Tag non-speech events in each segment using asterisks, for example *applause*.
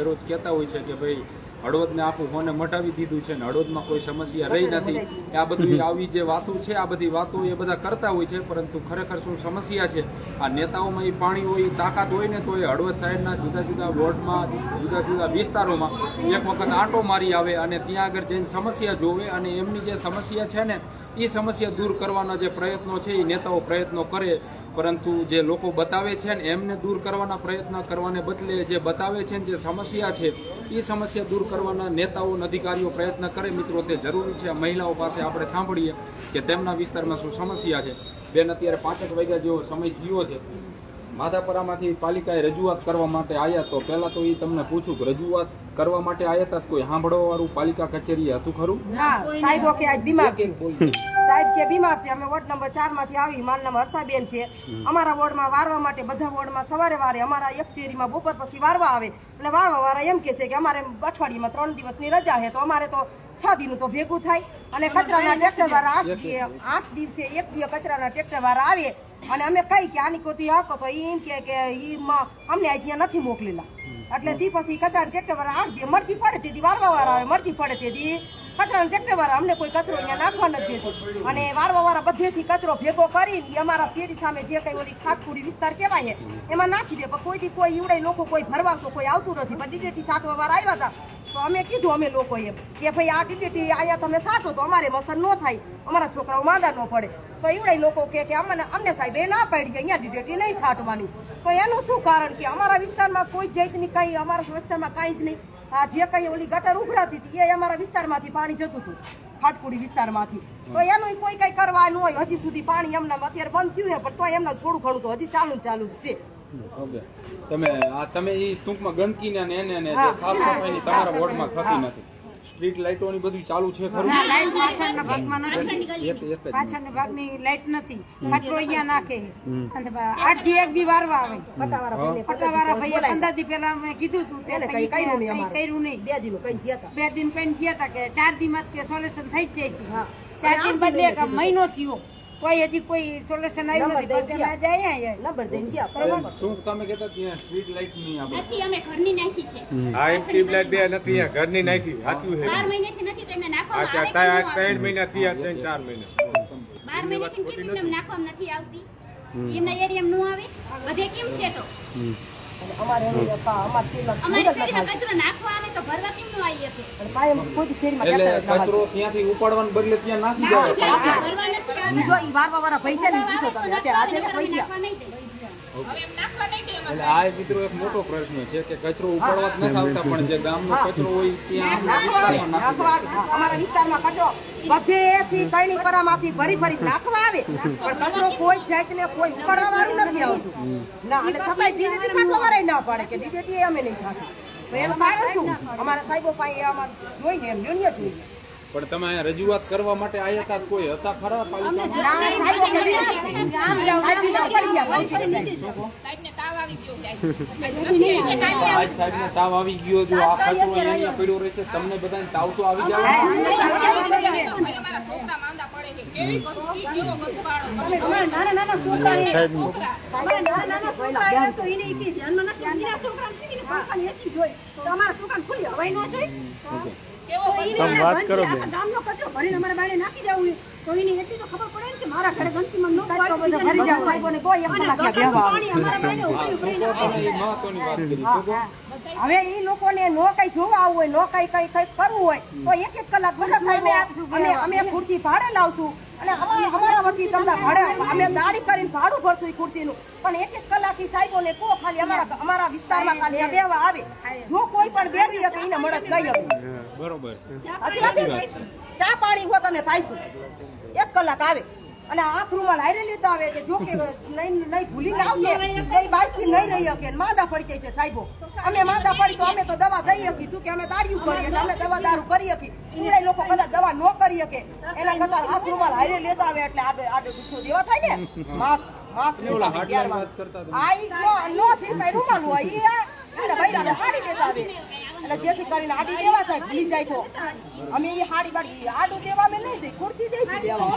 દરરોજ કહેતા હોય છે કે ભાઈ હળવદને આખું ફોને મટાવી દીધું છે ને હળવદમાં કોઈ સમસ્યા રહી નથી. આ બધી આવી જે વાતો છે આ બધી વાતો એ બધા કરતા હોય છે પરંતુ ખરેખર શું સમસ્યા છે? આ નેતાઓમાં એ પાણી હોય એ તાકાત હોય ને તો એ હળવદ શહેરના જુદા જુદા વોર્ડમાં જુદા જુદા વિસ્તારોમાં એક વખત આંટો મારી આવે અને ત્યાં આગળ જઈને સમસ્યા જોવે અને એમની જે સમસ્યા છે ને એ સમસ્યા દૂર કરવાના જે પ્રયત્નો છે એ નેતાઓ પ્રયત્નો કરે પરંતુ જે લોકો બતાવે છે ને એમને દૂર કરવાના પ્રયત્ન કરવાને બદલે જે બતાવે છે ને જે સમસ્યા છે એ સમસ્યા દૂર કરવાના નેતાઓ અધિકારીઓ પ્રયત્ન કરે. મિત્રો તે જરૂરી છે. મહિલાઓ પાસે આપણે સાંભળીએ કે તેમના વિસ્તારમાં શું સમસ્યા છે. બેન અત્યારે પાંચેક વાગ્યા જેવો સમય થયો છે. માધાપરામાંથી પાલિકાએ રજૂઆત કરવા માટે આવ્યા તો પહેલા તો એ તમને પૂછું કે રજૂઆત કરવા માટે આવ્યા હતા કોઈ સાંભળવા વાળું પાલિકા કચેરીએ હતું ખરું? સાહેબ આજ બીમાર કે બીમાર છે અમે વોર્ડ નંબર ચારમાંથી આવી મારું નામ હર્ષાબેન છે. અમારા વોર્ડમાં વારવા માટે બધા વોર્ડમાં સવારે વારે અમારા એક શેરીમાં બપોર પછી વારવા આવે. એટલે વારવા વાળા એમ કે છે કે અમારે અઠવાડિયામાં ત્રણ દિવસની રજા છે તો અમારે તો છ દિન તો ભેગું થાય અને કચરાના ટ્રેક્ટર વાળા આઠ આઠ દિવસે એક દિવસ કચરાના ટ્રેક્ટર વાળા આવે અને અમે કઈ કે આની કોતી હકો તો એમ કે કે અમને અહીંયા ત્યાં નથી મોકલેલા. એટલે તે પછી કચરા ટ્રેક્ટર વાળા આઠ દી મળતી પડે તેથી વારવા વાળા આવે મળતી પડે તેથી કચરા ટ્રેક્ટર વાળા અમને કોઈ કચરો અહીંયા નાખવા નથી દેતો. અને વારવા વાળા બધેથી કચરો ભેગો કરીને અમારા શેરી સામે જે કઈ ઓલી ખાટકુડી વિસ્તાર કહેવાય છે એમાં નાખી દે. પણ કોઈથી કોઈ ઈવડાય લોકો કોઈ ભરવા તો કોઈ આવતું નથી. પણ ડીડેટી સાટવા વાળા આવ્યા હતા. તો અમે કીધું અમે લોકો એમ કે ભાઈ આ ટીટી આયા તમે સાચો તો અમારે મસર ન થાય, અમારા છોકરાઓ માંદા ન પડે. તો એવડે લોકો કે અમને અમને સાહેબ એ ના પાડી અહીંયા ડીડેટી નહીં સાટવાની. તો એનું શું કારણ કે અમારા વિસ્તારમાં કોઈ જાતની કઈ અમારા વિસ્તારમાં કાંઈ જ નહીં. આ જે કઈ ઓલી ગટર ઉભરાતી હતી, એ અમારા વિસ્તારમાંથી પાણી જતું હતું, ખાટકુડી વિસ્તારમાંથી. તો એનું કોઈ કઈ કરવાનું હોય. હજી સુધી પાણી એમના અત્યારે બંધ થયું છે, પણ તો એમના થોડું ઘણું તો હજી ચાલુ ચાલુ જ છે. ઓકે. તમે આ તમે ઈ ટૂંકમાં ગંદકીને ને એને ને જે સાફ સફાઈની તમારા વોર્ડમાં થતી નથી. સ્ટ્રીટ લાઇટોની બધું ચાલુ છે ખરું? ના લાઈટ પાછળના ભાગમાં નથી. પાછળના ભાગની લાઈટ નથી. કચરો અહીંયા નાખે. અને આઠથી એક દી વારવા આવે. પટાવાળા ભાઈને પટ્ટાવાળા ભાઈ પંદર દી પહેલા મેં કીધું તું તેને કઈ કર્યું નહીં. કર્યું નહીં. બે દિન કઈ હતા બે દિન કઈ ગયા હતા કે ચાર દી માં કે સોલ્યુશન થઈ જ જાય હા. છે ચાર દિન આઠ બદલે. મહિનો થયો. કોઈ હજી કોઈ સોલ્યુશન આવ્યું નથી. અમે ગયા. અહીંયા. નંબર દઈને ગયા બેન, શું તમે કહેતા ત્યાં સ્ટ્રીટ લાઇટ નહીં આપણે નથી અમે ઘરની નાખી છે. આ એક ટ્યુબલાઇટ બે નથી અહીંયા ઘરની નાખી. સાચું છે. 12 મહિનાથી નથી તેમને નાખવામાં આવે ન ત્રણ મહિના થયા ત્રણ ચાર મહિના. આવે? બાર મહિનેથી કેમ એમને નાખવામાં નથી આવતી? એમના એરિયામાં નો આવે? બધે કેમ છે તો? અમારે. કચરો ત્યાંથી ઉપાડવાને બદલે ત્યાં નાખી. બીજો વારવા વાળા પૈસા નહીં પૂછો તમે અત્યારે આજે પૈસા નાખવા નહીં દઈએ. એટલે આ મિત્રો એક મોટો પ્રશ્ન છે કે કચરો ઉપાડવા જ નથી આવતા પણ જે ગામનો કચરો હોય ત્યાં. અમારા વિસ્તારમાં કચરો બધેથી કઈની પરામાંથી ભરી ભરી નાખવા આવે. પણ કચરો કોઈ જાતને કોઈ ઉપાડવા વાળું નથી આવતું. ના અને છતાંય ડીડીટી સાટવા વાળાય ના પાડે કે ડીડીટી અમે નહીં ખાતા તો એનું કારણ શું? અમારા સાહેબો પાસે અમારે જોઈએ એમ જોઈએ જોઈએ પણ તમે અહીંયા રજૂઆત કરવા માટે આયા હતા કોઈ હતા ખરા પાલિકામાં? *laughs* તાવ આવી ગયો જો આ કચરો અહીંયા અહીંયા પડ્યો રહેશે તમને બધાને તાવ તો આવી જાય. અમારા નાના નાના છોકરા છે. અમારા નાના નાના છોકરા છે તો એને ઈ કે ધ્યાનમાં નથી આવતું. એના છોકરાને કીધું કે પંખાની એસી જોઈ. તો અમારા છોકરાને ખુલ્લી હવાઈ ન જોઈ. તો એને બંધ છે. આખા ગામનો કચરો ભરીને અમારા બારણે નાખી જવું તો એને એટલી તો ખબર પડે ને કે મારા ઘરે ગંદકીમાં ન બધો ભરી જાવ, સાહેબોને અને બેહવા એ હવે ઈ લોકોને નો કઈ જોવા આવવું હોય નો કઈ કઈ કઈ કરવું હોય તો એક એક કલાક બધા સાહેબો અમે અમે ખુરશી ભાડે લાવશું. અને અમારા અમારા વતી તમને ભાડે અમે દાડી કરીને ભાડું ભરશું ઈ ખુરશીનું. પણ એક એક કલાક ઈ સાહેબોને કો ખાલી અમારા અમારા વિસ્તારમાં ખાલી આ બેવા આવે. જો કોઈ પણ બેવી શકે એને મળત ગઈ બરોબર? ચા પાણી હો તમે પાઈશું. એક કલાક આવે. અને આંખ રૂમાલ હારે લીધા આવે છે. જો કે નહીં નહીં ભૂલી ના આવજે ઈ બાઈસથી નહીં. રહી શકે. માદા પડી જાય છે સાહેબો. અમે માદા પડી તો અમે તો દવા દઈ શકી શું કે અમે દાડિયું કરીએ એટલે અમે દવા દારૂ કરી શકી ઈવડે લોકો કદાચ દવા ન કરી શકે. એના કરતા આથરૂમાં રૂમાલ હારે લેતા આવે એટલે આડે આડે ગુચ્છો જેવા થાય ને? માસ માસ લેતા આવે ત્યારમાં. વાત કરતા હતા. આ ઈ નો નો છે રૂમાલ હોય ઈ આ ઈવડે બૈરાને લેતા આવે. એટલે જેથી કરીને આડી દેવા થાય ભૂલી જાય તો. અમે એ હાડી બાડી આડું દેવા અમે નહીં દઈ ખુરશી દઈશું દેવા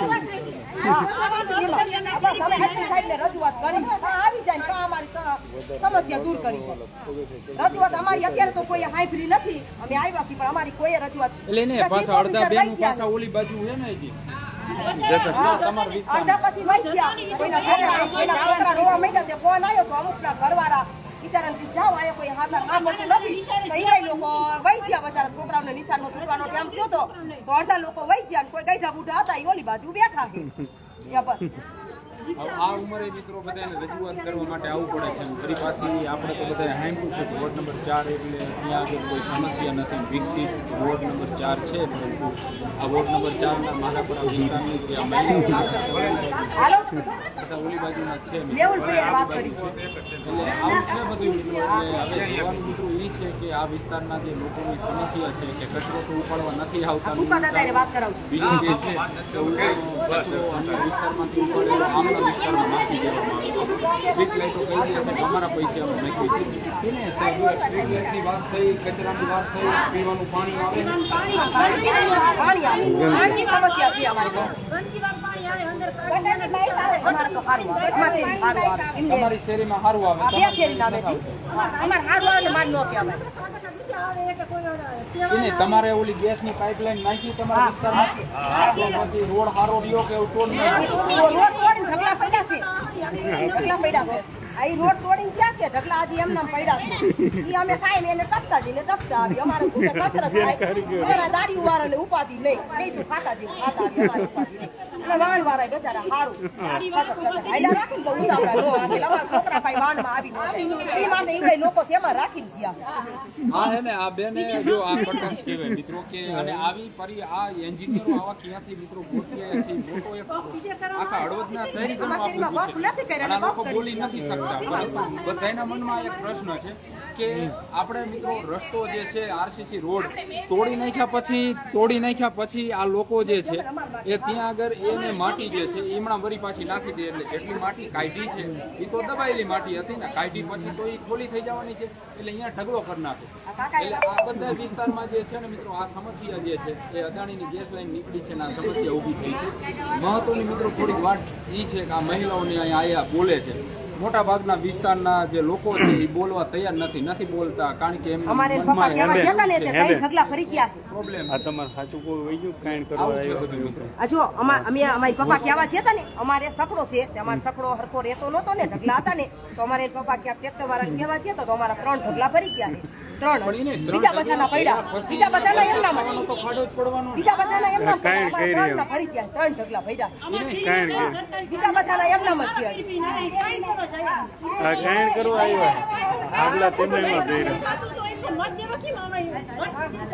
રજૂઆત કરી. આવી જાય તો અમારી સમસ્યા દૂર કરી રજૂઆત અમારી અત્યારે તો કોઈ હાઈફરી નથી. અમે આવ્યા છીએ પણ અમારી કોઈ રજૂઆત એટલે ને પાછા અડધા બેન પાછા ઓલી બાજુ હે ને અડધા પછી વહી ગયા કોઈના છોકરા કોઈના છોકરા રોવા માંડ્યા તે ફોન આવ્યો તો અમુકના ઘરવાળા બિચારાને કીધું જાવ આયા કોઈ હાથા મળતું નથી. લોકો વહી ગયા બચારા છોકરાઓને નિશાનનો છોકરાનો ટાઈમ થયો તો. અડધા લોકો વહી ગયા કોઈ ગઈઠા બુઢા હતા એ ઓલી બાજુ બેઠા આ ઉંમરે મિત્રો બધાને રજૂઆત કરવા માટે આવવું પડે છે. ફરી પાછી આપણે તો બધા સાંભળ્યું છે વોર્ડ નંબર ચાર એટલે ત્યાં આગળ કોઈ સમસ્યા નથી. વિકસિત વોર્ડ નંબર ચાર છે પરંતુ આ વોર્ડ નંબર ચારના માધાપરા વિસ્તારની જે આ બધા ઓલી બાજુના છે. એટલે આવું છે બધું મિત્રો. એટલે હવે જોવાનું મિત્રો એ છે કે આ વિસ્તારના જે લોકોની સમસ્યા છે કે કચરો તો ઉપાડવા નથી આવતા. બીજું જે છે. કચરો અન્ય વિસ્તારમાંથી ઉપાડેલો આમના વિસ્તારમાં નાખી દેવામાં આવે છે. સ્ટ્રીટ લાઈટો કહી છે? કે અમારા પૈસે અમે નાખી છે ને સ્ટ્રીટ લાઈટની વાત થઈ કચરાની વાત થઈ પીવાનું પાણી આવે. પાણી આવે. પાણીની સમસ્યા છે અમારી અમારે તો સારું આવે. અમારે શેરી સારું આવે શેરીમાં સારું અમારે સારું ને માર ન કહેવાય. તમારે ઓલી ગેસની પાઇપલાઈન નાખી તમારા વિસ્તારમાં? રોડ હારો રહ્યો કે રોડ ઢગલા પડ્યા છે. ઢગલા પડ્યા છે. આ રોડ તોડીને ક્યાં છે? ઢગલા હજી એમનામ પડ્યા છે. ઈ અમે કાંઈ એને ટપતા જઈને ટપતા આવી. અમારે કસરત થાય. અમારા દાડી વાળાને ઉપાધિ નહીં. નહીં તો ખાતા જેવું ખાતા આવી અમારી ઉપાધિ નહીં. અને વાળ વાળા બેચારા સારું રાખીને તો ઉતાવળા કાંઈ રાખીને જ્યાં હા ને, આ બેને આ મિત્રો કે અને આવી પરી આ એન્જિનિયરો ક્યાંથી મિત્રો આવ્યા છે? આખા હળવદના શહેરીજનો આ નથી આ શકતા. બધાના મનમાં એક પ્રશ્ન છે. કે આપણે મિત્રો રસ્તો જે છે આરસીસી રોડ, તોડી નાખ્યા પછી, તોડી નાખ્યા પછી આ લોકો જે છે, એ ત્યાં આગળ એને માટી જે છે એમણાં વરી પાછી નાખી દે એટલે જેટલી માટી કાઢી છે એ તો દબાયેલી માટી હતી ને, કાઢી પછી તો એ ખોલી થઈ જવાની છે, એટલે અહીંયા ઢગલો કરી નાખે. એટલે આ બધા વિસ્તારમાં જે છે ને મિત્રો, આ સમસ્યા જે છે, એ અદાણીની ગેસ લાઈન નીકળી છે ને આ સમસ્યા ઊભી થઈ છે. મહત્વની મિત્રો થોડીક વાત એ છે કે આ મહિલાઓને અહીંયા બોલે છે. મોટા ભાગના વિસ્તારના જે લોકો છે એ બોલવા તૈયાર નથી નથી બોલતા કારણ કે ને તે કઈ ઢગલા ફરી ગયા. છે પ્રોબ્લેમ આ તમારે સાચું કોઈ વહી ગયું? કાંઈ કરવા આવું બધું જો અમે અમારી પપ્પા કહેવા છે ને અમારે સકડો છે અમારે સકડો હરખો રહેતો નહોતો ને ઢગલા હતા ને તો અમારે પપ્પા ક્યાં ટ્રેક્ટર કહેવા છે તો અમારા ત્રણ ઢગલા ફરી ગયા ત્રણ. ત્રણ બીજા બધાના પડ્યા બીજા બધાના એમના ખાવાનો તો ખાડો જ પડવાનો ને. બીજા બધાના એમના ત્રણના ફરી ગયા ત્રણ ઢગલા પડ્યા બીજા બધાના એમના જ છે કાંઈ કરવા આવ્યા.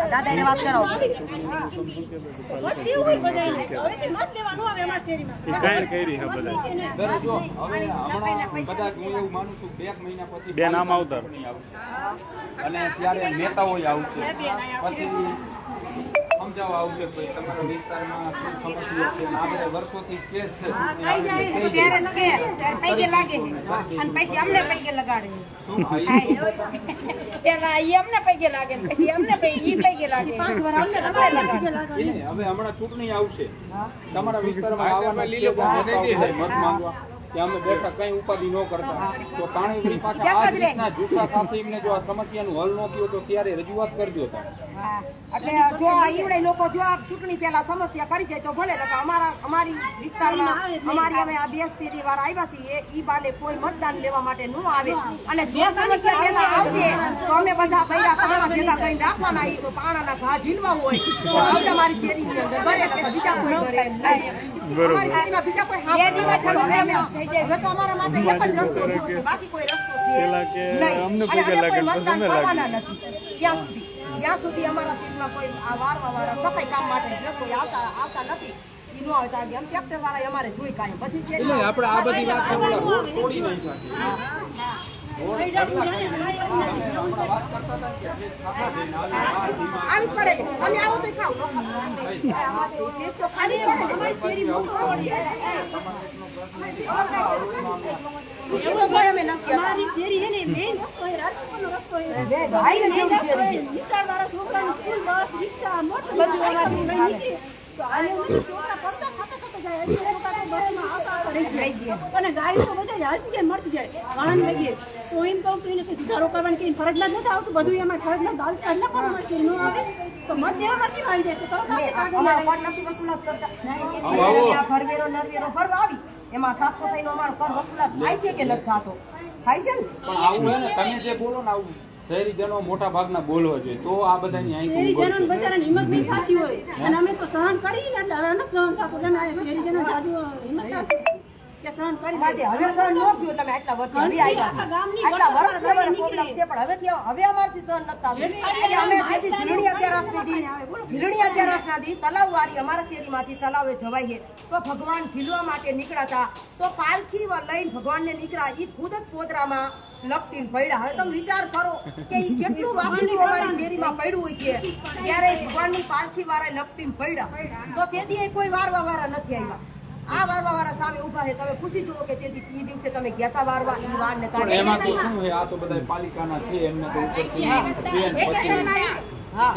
દાદા એને વાત કરાવો એ કાંઈ કરી હા બધા દર જો હવે હમણાં બધા હું એવું માનું છું બે આમ આવતા. અને ત્યારે નેતાઓ આવશે પછી સમજાવવા આવશે કે ભાઈ તમારા વિસ્તારમાં શું સમસ્યા છે? આ બધા વર્ષોથી કે છે. ત્યારે કે પૈકે લાગે. અને પછી અમને પૈકે લગાડે. પેલા ઈ અમને પૈકે લાગે પછી અમને પૈ- ઈ પૈકે લાગે. પાંચ વર્ષ અમને લગાડે. લગાડે. એને હવે હમણાં ચૂંટણી આવશે. તમારા વિસ્તારમાં આવવાના લીલો મત માંગવા. કે અમે બેઠા કઈ ઉપાધિ ન કરતા. તો તાણી વળી આ રીતના જૂઠા સાથે એમને જો આ સમસ્યાનું હલ ન થયું તો ત્યારે રજૂઆત કરજો એટલે જો આ લોકો જો આ ચૂંટણી પહેલા સમસ્યા કરી જાય તો ભલે અમારા અમારી વિસ્તારમાં અમારી અમે આ બે શેરી વાળા આવ્યા છીએ ઈ બાને કોઈ મતદાન લેવા માટે ન આવે. અને જો સમસ્યા પહેલા આવશે. તો અમે બધા બૈરા પાણા ભેગા કરીને રાખવાના ઈ તો પાણાના ઘા ઝીલવા હોય. તો અમારી શેરીની અંદર ઘરે બીજા કોઈ ઘરે નહીં. અમારી શેરીમાં બીજા કોઈ હાથ સમસ્યા અમે- હવે તો અમારા માટે એક જ રસ્તો રહ્યો છે. બાકી કોઈ રસ્તો છે? પેલા કે નહીં. અમને અને પગે અમે કોઈ લાગે ને પછી મતદાન અમે કરવાના લાગીએ. નથી ત્યાં સુધી અમારા સીટમાં કોઈ આ વારવા વાળા સફાઈ કામ માટે જે કોઈ આવતા આવતા નથી ઈ નો આવતા એમ ટ્રેક્ટર વાળા અમારે જોઈ કાંઈ. બધી આપણે આ બધી વાત તોડી નાખ્યા અને ગાડી તો જાય, મળતી જાય. વાહન લઈએ. તો એમ કહું એને કંઈ સુધારો કરવાની કંઈ ફરજમાં જ નથી આવતું. બધું એમાં ફરજમાં બાલ કાર્ડ ના પણ મળશે. ન આવે તો મત દેવામાં કેમ આવી જાય? તો કાગળ. કર નથી વસૂલાત કરતા આવો, આવો. ભરવેરો નરવેરો ભરવા આવી એમાં સાફ સફાઈનો અમારો કર વસૂલાત થાય છે કે નથી થતો થાય છે ને પણ આવું હે ને તમે જે બોલો ને આવું શહેરીજનો મોટા ભાગના બોલવા જોઈએ તો આ બધા આંખો શહેરીજનોને ઉઘડશે બચારાને હિંમત નહીં થતી હોય અને અમે તો સહન કરીને એટલે હવે નથી સહન થતું એટલે આ શહેરીજનો જાજુ હિંમત કે સહન કરી માટે હવે સહન ન થયું એટલે આટલા વર્ષે હવે આવ્યા. આખા ગામની છીએ. આટલા ગટર વર્ષથી અમારે છે પણ હવેથી હવે અમારથી સહન નથી એટલે અમે જેથી ઝીલણી અગિયારસની દી ઝીલણી અગિયારસના દી તલાવ વાળી અમારા શેરીમાંથી તલાવે જવાઈએ તો ભગવાન ઝીલવા માટે નીકળાતા. તો પાલખી લઈને ભગવાનને નીકળ્યા. એ ખુદ જ પોદરામાં લપટીને પડ્યા હવે તમે વિચાર કરો કે એ કેટલું વાસીનું અમારી શેરીમાં પડ્યું હોય છે. ત્યારે ભગવાનની પાલખી વાળા લપટીને પડ્યા તો તેથી કોઈ વારવા વાળા નથી આવ્યા. આ વારવા વાળા સામે ઊભા છે. તમે ખુશી જુઓ કે દિવસે તમે ગયા વારવા ઈ વાર ને પણ એમાં તો શું છે? આ તો બધા પાલિકાના છે એમને તો ઉપરથી બેન પછી હા.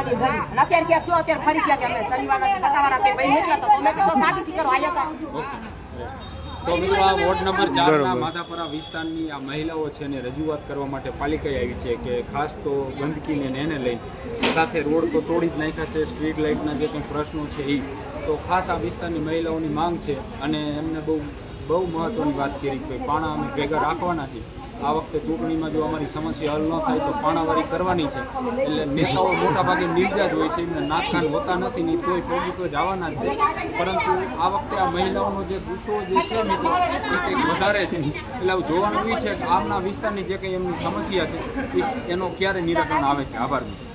અને અત્યારે ક્યાં છો અત્યારે ફરી ગયા કે અમે શનિવારના ટકાવાળા બે ભાઈ નીકળ્યા તો મેં કીધું સાચી ચીકરો આયા હતા તો મિત્રો આ વોર્ડ નંબર ચારના માધાપરા વિસ્તારની આ મહિલાઓ છે એને રજૂઆત કરવા માટે પાલિકાએ આવી છે કે ખાસ તો ગંદકીને એને લઈ સાથે રોડ તો તોડી જ નાખ્યા છે સ્ટ્રીટ લાઇટના જે કંઈ પ્રશ્નો છે એ તો ખાસ આ વિસ્તારની મહિલાઓની માંગ છે અને એમને બહુ બહુ મહત્વની વાત કરી કે પાણા અમે ભેગા રાખવાના છે આ વખતે ચૂંટણીમાં જો અમારી સમસ્યા હલ ન થાય તો પાણાવારી કરવાની છે. એટલે નેતાઓ મોટા ભાગે જ હોય છે. એમને નાખાણ હોતા નથી ને પોગી તો જવાના જ છે. પરંતુ આ વખતે આ મહિલાઓનો જે ગુસ્સો જે છે મિત્રો, એ કંઈક વધારે છે. એટલે જોવાનું એ છે કે આમના વિસ્તારની જે કંઈ એમની સમસ્યા છે એનો ક્યારે નિરાકરણ આવે છે? આભાર મિત્રો.